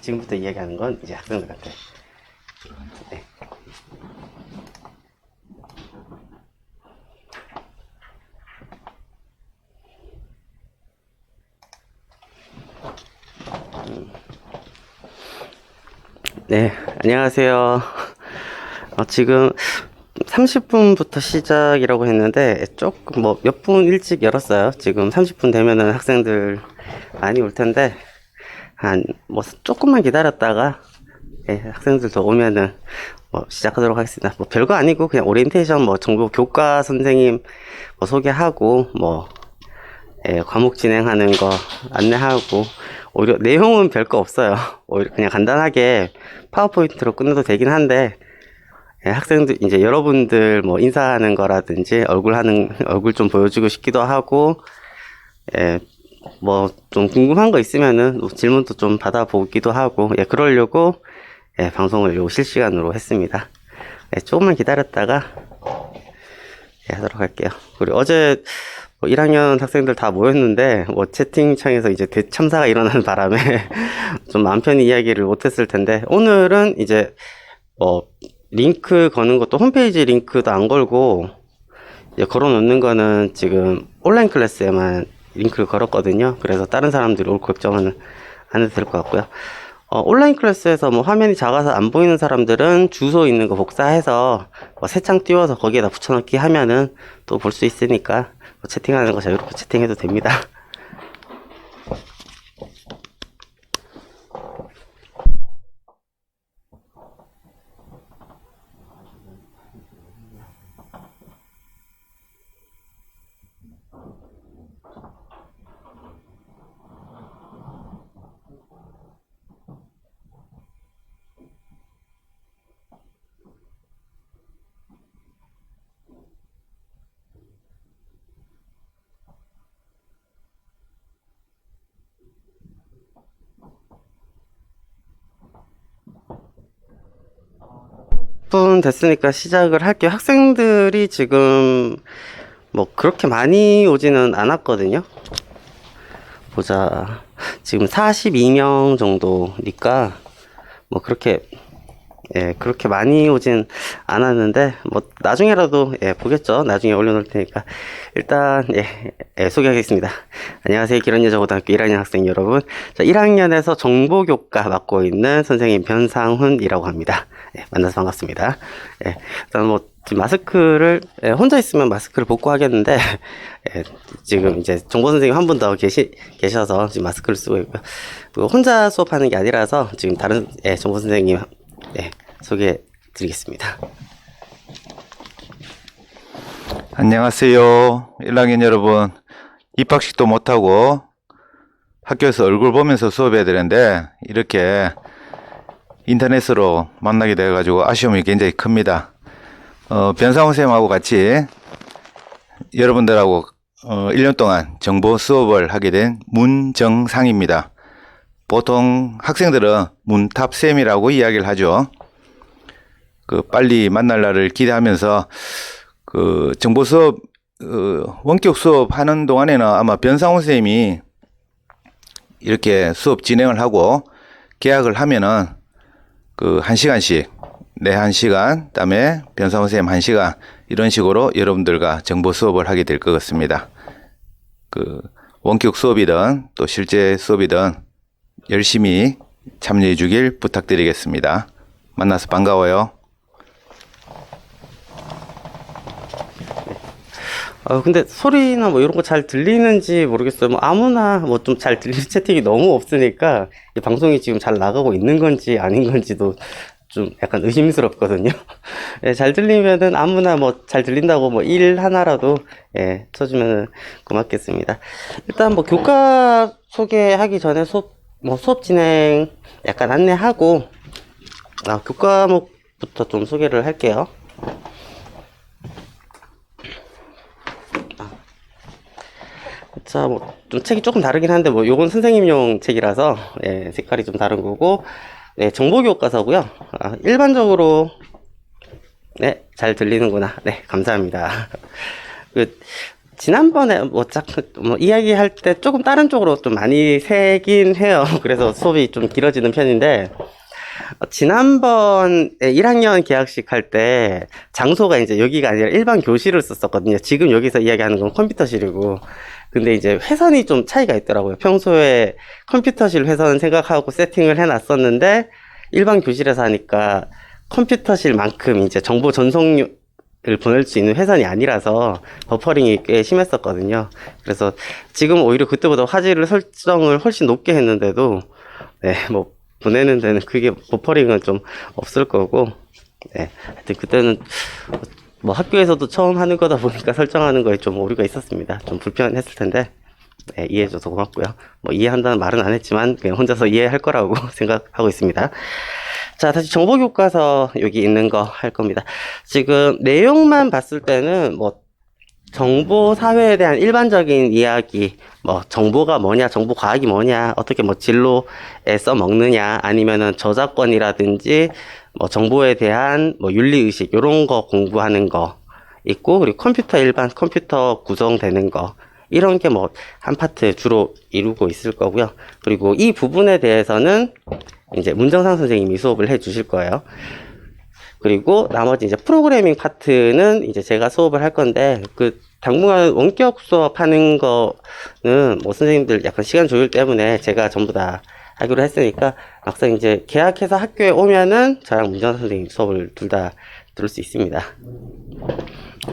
지금부터 이야기하는 건 이제 학생들한테. 네. 음. 네, 안녕하세요. 어, 지금 30분부터 시작이라고 했는데 조금 뭐 몇 분 일찍 열었어요. 지금 30분 되면은 학생들 많이 올 텐데 한 뭐 조금만 기다렸다가 예, 학생들 더 오면은 뭐 시작하도록 하겠습니다. 뭐 별거 아니고 그냥 오리엔테이션 뭐 정보 교과 선생님 뭐 소개하고 뭐 예, 과목 진행하는 거 안내하고 오히려 내용은 별거 없어요. 오히려 그냥 간단하게 파워포인트로 끝내도 되긴 한데 예, 학생들 이제 여러분들 뭐 인사하는 거라든지 얼굴 하는 얼굴 좀 보여주고 싶기도 하고 예, 뭐 좀 궁금한 거 있으면은 뭐 질문도 좀 받아보기도 하고 예, 그러려고 예, 방송을 요 실시간으로 했습니다. 예, 조금만 기다렸다가 예, 하도록 할게요. 그리고 어제 뭐 1학년 학생들 다 모였는데 뭐 채팅창에서 이제 대참사가 일어나는 바람에 좀 마음 편히 이야기를 못했을 텐데 오늘은 이제 뭐 링크 거는 것도 홈페이지 링크도 안 걸고 이제 걸어 놓는 거는 지금 온라인 클래스에만 링크를 걸었거든요. 그래서 다른 사람들이 올 걱정은 안 해도 될 것 같고요. 어, 온라인 클래스에서 뭐 화면이 작아서 안 보이는 사람들은 주소 있는 거 복사해서 뭐 새창 띄워서 거기에다 붙여넣기 하면은 또 볼 수 있으니까 뭐 채팅하는 거 자유롭게 채팅해도 됩니다. 분 됐으니까 시작을 할게요. 학생들이 지금 뭐 그렇게 많이 오지는 않았거든요. 보자. 지금 42명 정도니까 뭐 그렇게 예, 그렇게 많이 오진 않았는데 뭐 나중에라도 예, 보겠죠. 나중에 올려놓을 테니까 일단 예, 예, 소개하겠습니다. 안녕하세요. 기런여자고등학교 1학년 학생 여러분. 자, 1학년에서 정보교과 맡고 있는 선생님 변상훈이라고 합니다. 예, 만나서 반갑습니다. 예, 일단 뭐 지금 마스크를 예, 혼자 있으면 마스크를 벗고 하겠는데 예, 지금 이제 정보 선생님 한 분 더 계시 계셔서 지금 마스크를 쓰고 있고요. 그리고 혼자 수업하는 게 아니라서 지금 다른 예, 정보 선생님 예, 소개해 드리겠습니다. 안녕하세요. 1학년 여러분. 입학식도 못하고 학교에서 얼굴 보면서 수업해야 되는데 이렇게 인터넷으로 만나게 돼가지고 아쉬움이 굉장히 큽니다. 어, 변상훈 쌤하고 같이 여러분들하고 어, 1년 동안 정보 수업을 하게 된 문정상입니다. 보통 학생들은 문탑쌤이라고 이야기를 하죠. 그 빨리 만날 날을 기대하면서 그 정보 수업 어, 원격 수업 하는 동안에는 아마 변상훈 선생님이 이렇게 수업 진행을 하고 계약을 하면은 그 한 시간씩 내 한 시간, 그다음에 변상훈 선생님 한 시간 이런 식으로 여러분들과 정보 수업을 하게 될 것 같습니다. 그 원격 수업이든 또 실제 수업이든 열심히 참여해 주길 부탁드리겠습니다. 만나서 반가워요. 어, 근데 소리나 뭐 이런 거 잘 들리는지 모르겠어요. 뭐 아무나 뭐 좀 잘 들리는 채팅이 너무 없으니까 이 방송이 지금 잘 나가고 있는 건지 아닌 건지도 좀 약간 의심스럽거든요. 예, 잘 들리면은 아무나 뭐 잘 들린다고 뭐 일 하나라도 예, 쳐주면 고맙겠습니다. 일단 뭐 교과 소개하기 전에 수업 뭐 수업 진행 약간 안내하고 아, 교과목부터 좀 소개를 할게요. 자, 뭐, 좀 책이 조금 다르긴 한데, 뭐, 요건 선생님용 책이라서, 예, 색깔이 좀 다른 거고, 네, 정보교과서고요 아, 일반적으로, 네, 잘 들리는구나. 네, 감사합니다. 그, 지난번에 뭐, 짝, 뭐, 이야기할 때 조금 다른 쪽으로 좀 많이 새긴 해요. 그래서 수업이 좀 길어지는 편인데, 어, 지난번에 1학년 계약식 할 때 장소가 이제 여기가 아니라 일반 교실을 썼었거든요. 지금 여기서 이야기하는 건 컴퓨터실이고. 근데 이제 회선이 좀 차이가 있더라고요. 평소에 컴퓨터실 회선 생각하고 세팅을 해놨었는데 일반 교실에서 하니까 컴퓨터실만큼 이제 정보 전송을 보낼 수 있는 회선이 아니라서 버퍼링이 꽤 심했었거든요. 그래서 지금 오히려 그때보다 화질을 설정을 훨씬 높게 했는데도 네, 뭐 보내는 데는 크게 버퍼링은 좀 없을 거고 네, 하여튼 그때는 뭐 학교에서도 처음 하는 거다 보니까 설정하는 거에 좀 오류가 있었습니다. 좀 불편했을 텐데 네, 이해해줘서 고맙고요. 뭐 이해한다는 말은 안 했지만 그냥 혼자서 이해할 거라고 생각하고 있습니다. 자, 다시 정보 교과서 여기 있는 거 할 겁니다. 지금 내용만 봤을 때는 뭐 정보 사회에 대한 일반적인 이야기, 뭐 정보가 뭐냐, 정보 과학이 뭐냐, 어떻게 뭐 진로에 써 먹느냐, 아니면은 저작권이라든지 뭐 정보에 대한 뭐 윤리 의식 이런 거 공부하는 거 있고 그리고 컴퓨터 일반 컴퓨터 구성되는 거 이런 게 뭐 한 파트 주로 이루고 있을 거고요. 그리고 이 부분에 대해서는 이제 문정상 선생님이 수업을 해 주실 거예요. 그리고 나머지 이제 프로그래밍 파트는 이제 제가 수업을 할 건데 그 당분간 원격 수업하는 거는 뭐 선생님들 약간 시간 조율 때문에 제가 전부 다 하기로 했으니까 막상 이제 계약해서 학교에 오면은 저랑 문정상 선생님 수업을 둘 다 들을 수 있습니다.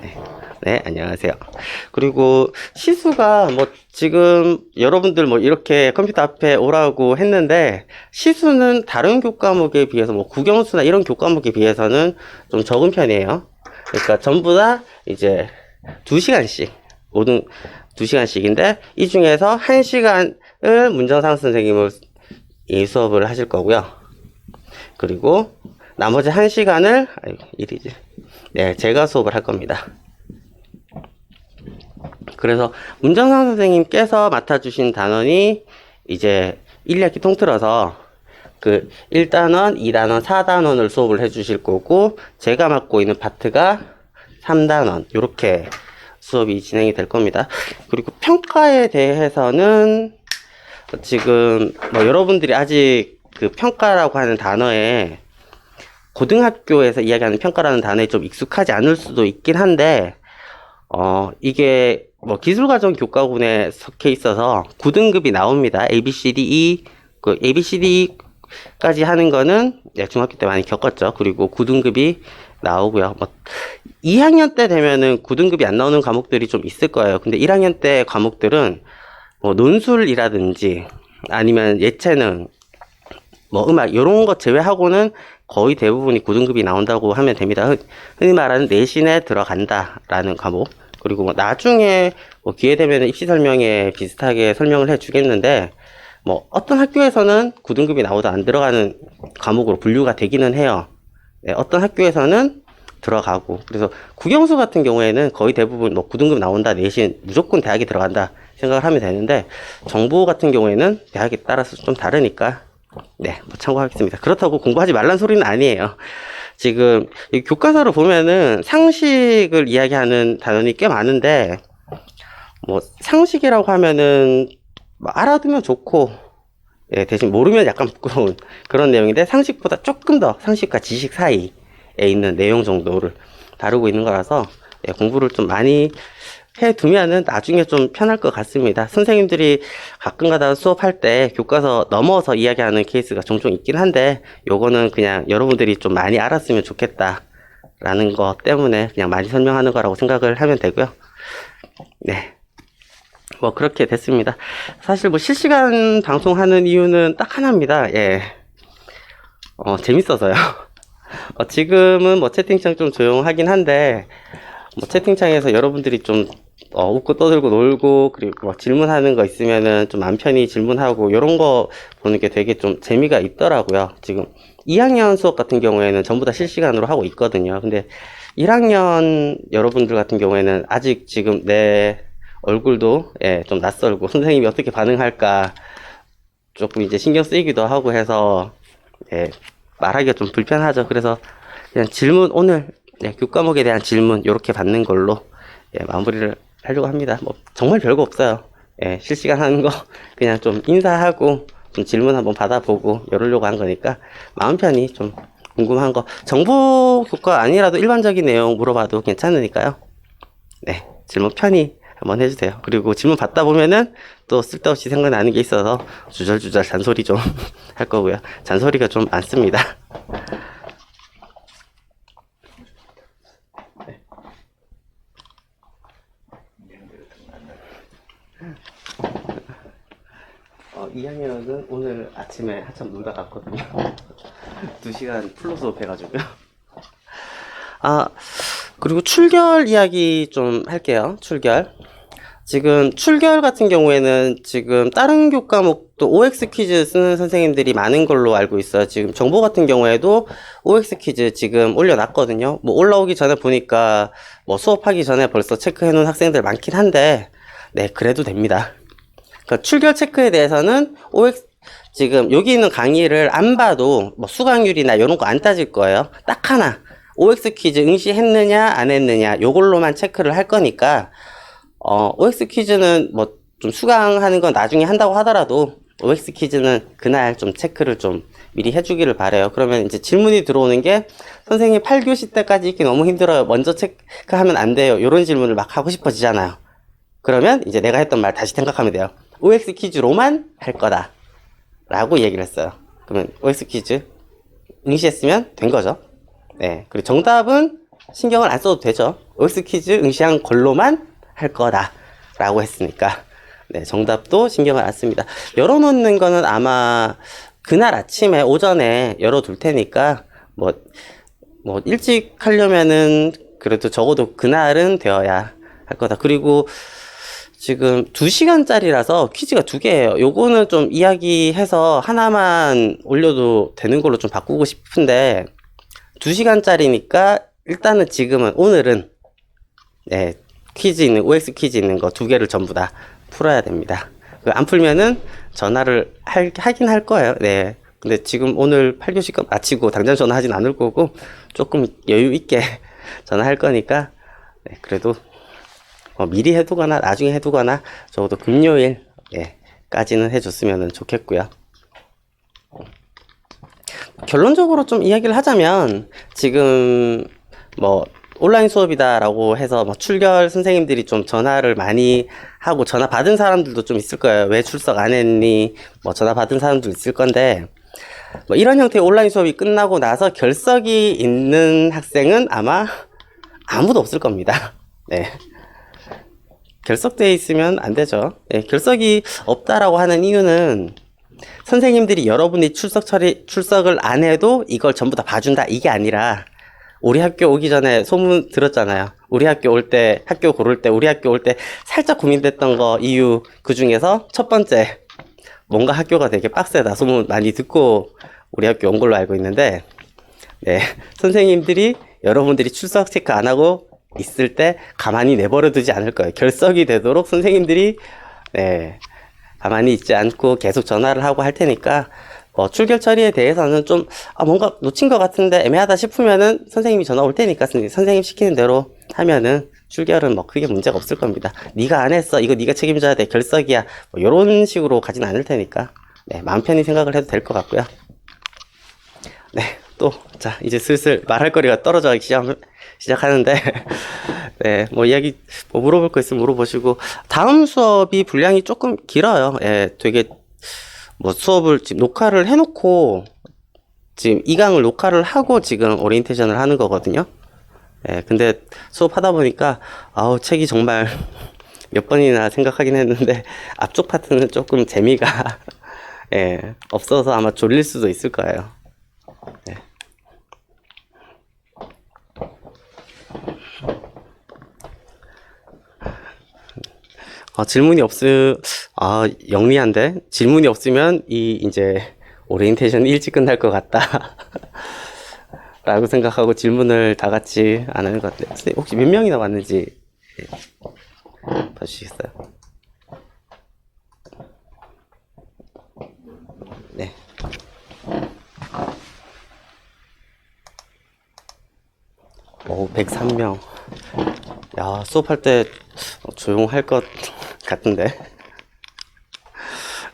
네. 네, 안녕하세요. 그리고 시수가 뭐 지금 여러분들 뭐 이렇게 컴퓨터 앞에 오라고 했는데 시수는 다른 교과목에 비해서 뭐 국영수나 이런 교과목에 비해서는 좀 적은 편이에요. 그러니까 전부 다 이제 두 시간씩 모든 두 시간씩인데 이 중에서 한 시간을 문정상 선생님을 이 수업을 하실 거고요. 그리고 나머지 한 시간을 아이고 일이지. 네, 제가 수업을 할 겁니다. 그래서 문정상 선생님께서 맡아주신 단원이 이제 1학기 통틀어서 그 1단원, 2단원, 4단원을 수업을 해주실 거고 제가 맡고 있는 파트가 3단원 이렇게 수업이 진행이 될 겁니다. 그리고 평가에 대해서는 지금 뭐 여러분들이 아직 그 평가라고 하는 단어에 고등학교에서 이야기하는 평가라는 단어에 좀 익숙하지 않을 수도 있긴 한데 어, 이게 뭐 기술과정 교과군에 속해 있어서 9등급이 나옵니다. A, B, C, D, E, 그 A, B, C, D까지 하는 거는 네, 중학교 때 많이 겪었죠. 그리고 9등급이 나오고요. 뭐 2학년 때 되면은 9등급이 안 나오는 과목들이 좀 있을 거예요. 근데 1학년 때 과목들은 뭐 논술이라든지 아니면 예체능, 뭐 음악 이런 것 제외하고는 거의 대부분이 9등급이 나온다고 하면 됩니다. 흔- 흔히 말하는 내신에 들어간다라는 과목. 그리고 뭐 나중에 뭐 기회 되면 입시 설명에 비슷하게 설명을 해 주겠는데 뭐 어떤 학교에서는 9등급이 나오다 안 들어가는 과목으로 분류가 되기는 해요. 네, 어떤 학교에서는 들어가고 그래서 국영수 같은 경우에는 거의 대부분 뭐 9등급 나온다 내신 무조건 대학에 들어간다 생각을 하면 되는데 정보 같은 경우에는 대학에 따라서 좀 다르니까 네, 뭐 참고하겠습니다. 그렇다고 공부하지 말란 소리는 아니에요. 지금 이 교과서를 보면은 상식을 이야기하는 단원이 꽤 많은데 뭐 상식이라고 하면은 뭐 알아두면 좋고 예, 대신 모르면 약간 부끄러운 그런 내용인데 상식보다 조금 더 상식과 지식 사이에 있는 내용 정도를 다루고 있는 거라서 예, 공부를 좀 많이 해두면은 나중에 좀 편할 것 같습니다. 선생님들이 가끔가다 수업할 때 교과서 넘어서 이야기하는 케이스가 종종 있긴 한데 요거는 그냥 여러분들이 좀 많이 알았으면 좋겠다라는 것 때문에 그냥 많이 설명하는 거라고 생각을 하면 되고요. 네. 뭐 그렇게 됐습니다. 사실 뭐 실시간 방송하는 이유는 딱 하나입니다. 예. 어, 재밌어서요. 어, 지금은 뭐 채팅창 좀 조용하긴 한데 뭐 채팅창에서 여러분들이 좀 어, 웃고 떠들고 놀고 그리고 뭐 질문하는 거 있으면은 좀 안 편히 질문하고 이런 거 보는 게 되게 좀 재미가 있더라고요. 지금 2학년 수업 같은 경우에는 전부 다 실시간으로 하고 있거든요. 근데 1학년 여러분들 같은 경우에는 아직 지금 내 얼굴도 예, 좀 낯설고 선생님이 어떻게 반응할까 조금 이제 신경 쓰이기도 하고 해서 예, 말하기가 좀 불편하죠. 그래서 그냥 질문 오늘 네, 교과목에 대한 질문 이렇게 받는 걸로 예, 마무리를 하려고 합니다. 뭐 정말 별거 없어요. 예, 실시간 하는 거 그냥 좀 인사하고 좀 질문 한번 받아보고 이러려고 한 거니까 마음 편히 좀 궁금한 거 정보 교과 아니라도 일반적인 내용 물어봐도 괜찮으니까요. 네, 질문 편히 한번 해주세요. 그리고 질문 받다 보면은 또 쓸데없이 생각나는 게 있어서 주절주절 잔소리 좀 할 거고요. 잔소리가 좀 많습니다. 어, 2학년은 오늘 아침에 한참 놀다 갔거든요. 2시간 풀로 수업 해가지고요. 아, 그리고 출결 이야기 좀 할게요. 출결. 지금 출결 같은 경우에는 지금 다른 교과목도 OX 퀴즈 쓰는 선생님들이 많은 걸로 알고 있어요. 지금 정보 같은 경우에도 OX 퀴즈 지금 올려놨거든요. 뭐 올라오기 전에 보니까 뭐 수업하기 전에 벌써 체크해 놓은 학생들 많긴 한데, 네, 그래도 됩니다. 그러니까 출결 체크에 대해서는 OX 지금 여기 있는 강의를 안 봐도 뭐 수강률이나 이런 거 안 따질 거예요. 딱 하나 OX 퀴즈 응시했느냐 안 했느냐 요걸로만 체크를 할 거니까 어, OX 퀴즈는 뭐 좀 수강하는 건 나중에 한다고 하더라도 OX 퀴즈는 그날 좀 체크를 좀 미리 해주기를 바래요. 그러면 이제 질문이 들어오는 게 선생님 8교시 때까지 읽기 너무 힘들어요. 먼저 체크하면 안 돼요. 이런 질문을 막 하고 싶어지잖아요. 그러면 이제 내가 했던 말 다시 생각하면 돼요. OX 퀴즈로만 할 거다. 라고 얘기를 했어요. 그러면 OX 퀴즈 응시했으면 된 거죠. 네. 그리고 정답은 신경을 안 써도 되죠. OX 퀴즈 응시한 걸로만 할 거다. 라고 했으니까. 네. 정답도 신경을 안 씁니다. 열어놓는 거는 아마 그날 아침에 오전에 열어둘 테니까 뭐, 뭐 일찍 하려면은 그래도 적어도 그날은 되어야 할 거다. 그리고 지금 2시간짜리라서 퀴즈가 두 개예요. 요거는 좀 이야기해서 하나만 올려도 되는 걸로 좀 바꾸고 싶은데 2시간짜리니까 일단은 지금은 오늘은 네, 퀴즈 있는 OX 퀴즈 있는 거 두 개를 전부 다 풀어야 됩니다. 그안 풀면은 전화를 할, 하긴 할 거예요. 네. 근데 지금 오늘 8교시 마치고 당장 전화하진 않을 거고 조금 여유 있게 전화할 거니까 네, 그래도 어, 미리 해두거나 나중에 해두거나 적어도 금요일 예, 까지는 해줬으면 좋겠고요. 결론적으로 좀 이야기를 하자면 지금 뭐 온라인 수업이다라고 해서 뭐 출결 선생님들이 좀 전화를 많이 하고 전화 받은 사람들도 좀 있을 거예요. 왜 출석 안 했니? 뭐 전화 받은 사람도 있을 건데 뭐 이런 형태의 온라인 수업이 끝나고 나서 결석이 있는 학생은 아마 아무도 없을 겁니다. 네. 결석돼 있으면 안 되죠. 네, 결석이 없다라고 하는 이유는 선생님들이 여러분이 출석 처리, 출석을 안 해도 이걸 전부 다 봐준다. 이게 아니라, 우리 학교 오기 전에 소문 들었잖아요. 우리 학교 올 때, 학교 고를 때, 우리 학교 올 때 살짝 고민됐던 거 이유 그 중에서 첫 번째, 뭔가 학교가 되게 빡세다. 소문 많이 듣고 우리 학교 온 걸로 알고 있는데, 네. 선생님들이 여러분들이 출석 체크 안 하고 있을 때 가만히 내버려 두지 않을 거예요. 결석이 되도록 선생님들이, 네. 가만히 있지 않고 계속 전화를 하고 할 테니까, 어, 출결 처리에 대해서는 좀, 아, 뭔가 놓친 것 같은데 애매하다 싶으면은 선생님이 전화 올 테니까 선- 선생님 시키는 대로 하면은 출결은 뭐 크게 문제가 없을 겁니다. 네가 안 했어. 이거 네가 책임져야 돼. 결석이야. 뭐 이런 식으로 가진 않을 테니까. 네, 마음 편히 생각을 해도 될 것 같고요. 네, 또, 자, 이제 슬슬 말할 거리가 떨어져 시작, 시작하는데, 네, 뭐 이야기, 뭐 물어볼 거 있으면 물어보시고, 다음 수업이 분량이 조금 길어요. 예, 되게, 뭐 수업을 지금 녹화를 해놓고, 지금 이 강을 녹화를 하고 지금 오리엔테이션을 하는 거거든요. 예, 근데 수업하다 보니까, 아우, 책이 정말 몇 번이나 생각하긴 했는데, 앞쪽 파트는 조금 재미가, 예, 없어서 아마 졸릴 수도 있을 거예요. 네. 아, 질문이 없으, 아, 영리한데? 질문이 없으면 이, 이제, 오리엔테이션 일찍 끝날 것 같다. 라고 생각하고 질문을 다 같이 안 하는 것 같아요. 혹시 몇 명이나 왔는지 예, 봐주시겠어요? 네. 오, 103명. 야, 수업할 때 어, 조용할 것 같은데.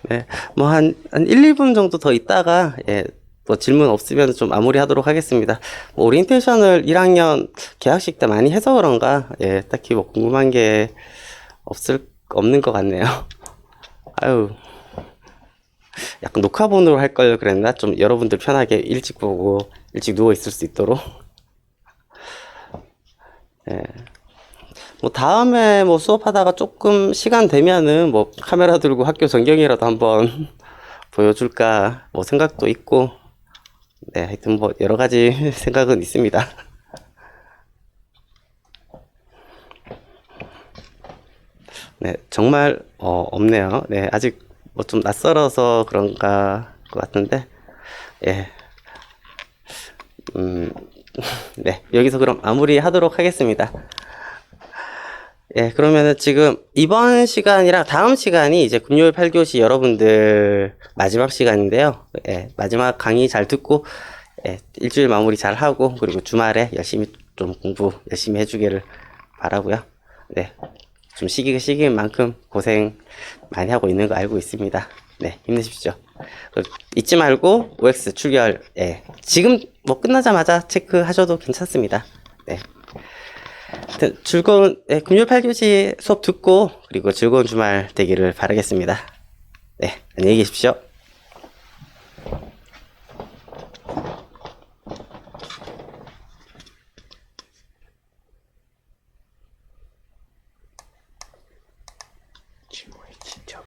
네, 뭐 한, 한 1, 2분 정도 더 있다가, 예, 뭐 질문 없으면 좀 마무리 하도록 하겠습니다. 뭐 오리엔테이션을 1학년 개학식 때 많이 해서 그런가, 예, 딱히 뭐 궁금한 게 없을, 없는 것 같네요. 아유. 약간 녹화본으로 할 걸 그랬나? 좀 여러분들 편하게 일찍 보고 일찍 누워 있을 수 있도록. 예. 뭐 다음에 뭐 수업하다가 조금 시간 되면은 뭐 카메라 들고 학교 전경이라도 한번 보여줄까 뭐 생각도 있고 네 하여튼 뭐 여러 가지 생각은 있습니다. 네 정말 어, 없네요. 네 아직 뭐 좀 낯설어서 그런가 것 같은데 예. 음, 네 여기서 그럼 마무리 하도록 하겠습니다. 예, 그러면은 지금 이번 시간이랑 다음 시간이 이제 금요일 8교시 여러분들 마지막 시간인데요. 예, 마지막 강의 잘 듣고, 예, 일주일 마무리 잘 하고, 그리고 주말에 열심히 좀 공부 열심히 해주기를 바라고요 네. 좀 시기가 시기인 만큼 고생 많이 하고 있는 거 알고 있습니다. 네, 힘내십시오. 그, 잊지 말고 OX 출결, 예, 지금 뭐 끝나자마자 체크하셔도 괜찮습니다. 네. 즐거운 네, 금요일 8교시 수업 듣고 그리고 즐거운 주말 되기를 바라겠습니다. 네, 안녕히 계십시오.